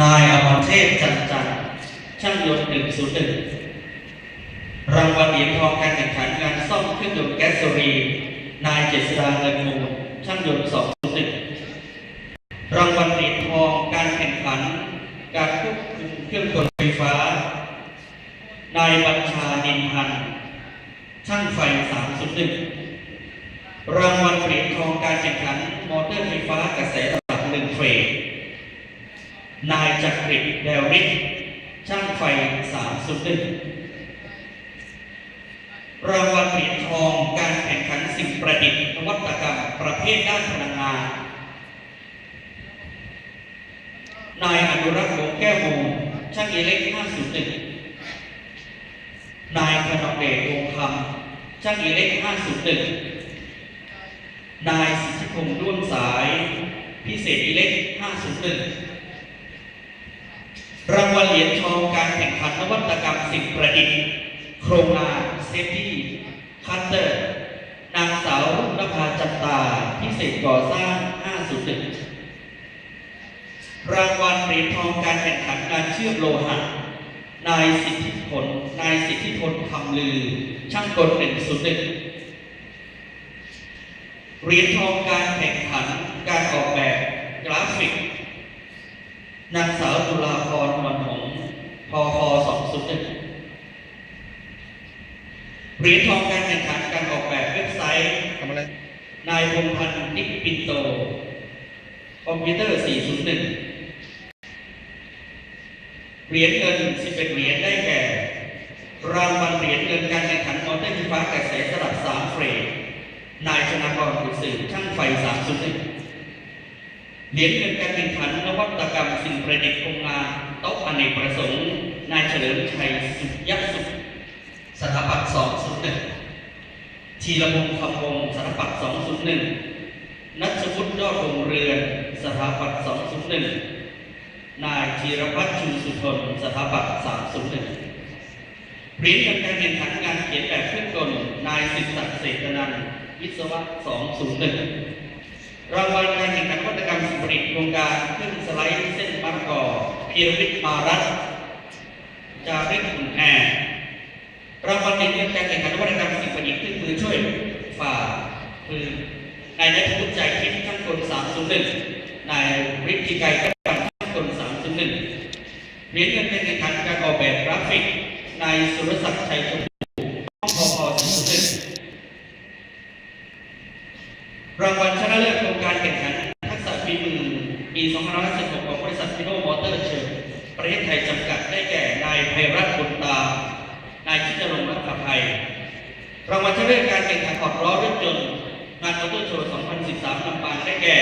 นายอมรเทพจันจันช่างยนต์หนึ่งศูนย์หนึ่งรางวัลเหรียญทองการแข่งขันงานซ่อมเครื่องยนต์แก๊สโซลีนนายเจษดาเงินมูลช่างยนต์สองศูนย์หนึ่งรางวัลเหรียญทองการแข่งขัน การควบคุมเครื่องกลไฟฟ้า นายบัญชาดินพันธ์ช่างไฟสามศูนย์หนึ่งรางวัลเหรียญทองการแข่งขันมอเตอร์ไฟฟ้ากระแสระดับหนึ่งเฟส นายจักริดแดวริกช่างไฟสามสุดหนึ่งรางวัลเหรียญทองการแข่งขันสิ่งประดิษฐ์นวัตกรรมประเภทด้านพลังงาน นายอนุรักษ์วงแก้วมูลช่างอิเล็กห้าศูนย์หนึ่งนายธนเดชวงคำช่างอิเล็กห้าศูนย์หนึ่งนายสิทธิพงษ์ด้วงสาย พิเศษอิเล็ก501 รางวัลเหรียญทองการแข่งขันนวัตกรรมสิ่งประดิษฐ์ โครงงานเซฟตี้คัตเตอร์ นางสาวรุ่งนภาจันตาพิเศษก่อสร้าง 501 รางวัลเหรียญทองการแข่งขันการเชื่อมโลหะ นายสิทธิพล นายสิทธิพลคำลือ ช่างกล101เหรียญทองการแข่งขันการออกแบบกราฟิก นางสาวจุฬาพรวันหงส์ พพ201เหรียญทองการแข่งขันการออกแบบเว็บไซต์ทำอะไรนายพงพันธ์นิกปินโต คอมพิวเตอร์ 401 เหรียญเงิน 11 เหรียญได้แก่ รางวัลเหรียญเงินการแข่งขันมอเตอร์ไฟฟ้ากระแสสลับ 3 เฟรมนายชนากรกุศลช่างไฟ3ามสุดเหรียญเงินการแข่งขันนวัตกรรมสิ่งประดิษฐ์โครงงานโต๊ะอเนกประสงค์ นายเฉลิมชัยสุยะสุขสถาปัตย์201ทีละพงศ์คำวงสถาปัตย์201 นัชวุฒิยอดวงเรือนสถาปัตย์201 นายธีรพัฒน์ชุมสุทนสถาปัตย์301เหรียญเงินการแข่งขันงานเขียนแบบเครื่องกลนายสิทธิศักดิ์เศรษนันท์วิศวะ 201 รางวัลการแข่งขันวัตกรรมสิ่งประดิษฐ์โครงการเครื่องสไลด์เส้นมะละกอพีรวิทย์มารัต น์จาริกขุนแอร์รางวัลเหรียญเงินการแข่งขันนวัตกรรมสิ่งประดิษฐ์เครื่องมือช่วยฝ่าคือนายนัทวุฒิใจทิพย์ช่างกล301นายฤทธิไกรกัปตันช่างกล301เหรียญเงินการแข่งขันการออกแบบกราฟิกนายสุรศักดิ์ชัยชมพูห้องพอพอ301รางวัลชนะเลิศโครงการแข่งขันทักษะฝีมือปี2516ของบริษัทพิโนมอเตอร์เชิญประเทศไทยจำกัด ได้แก่นายไพรัตน์บุตตานายชิดรงรัตภัยรางวัลชนะเลิศการแข่งขันขอบล้อรถยนต์งานมอเตอร์โชว์ 2013ลำปางได้แก่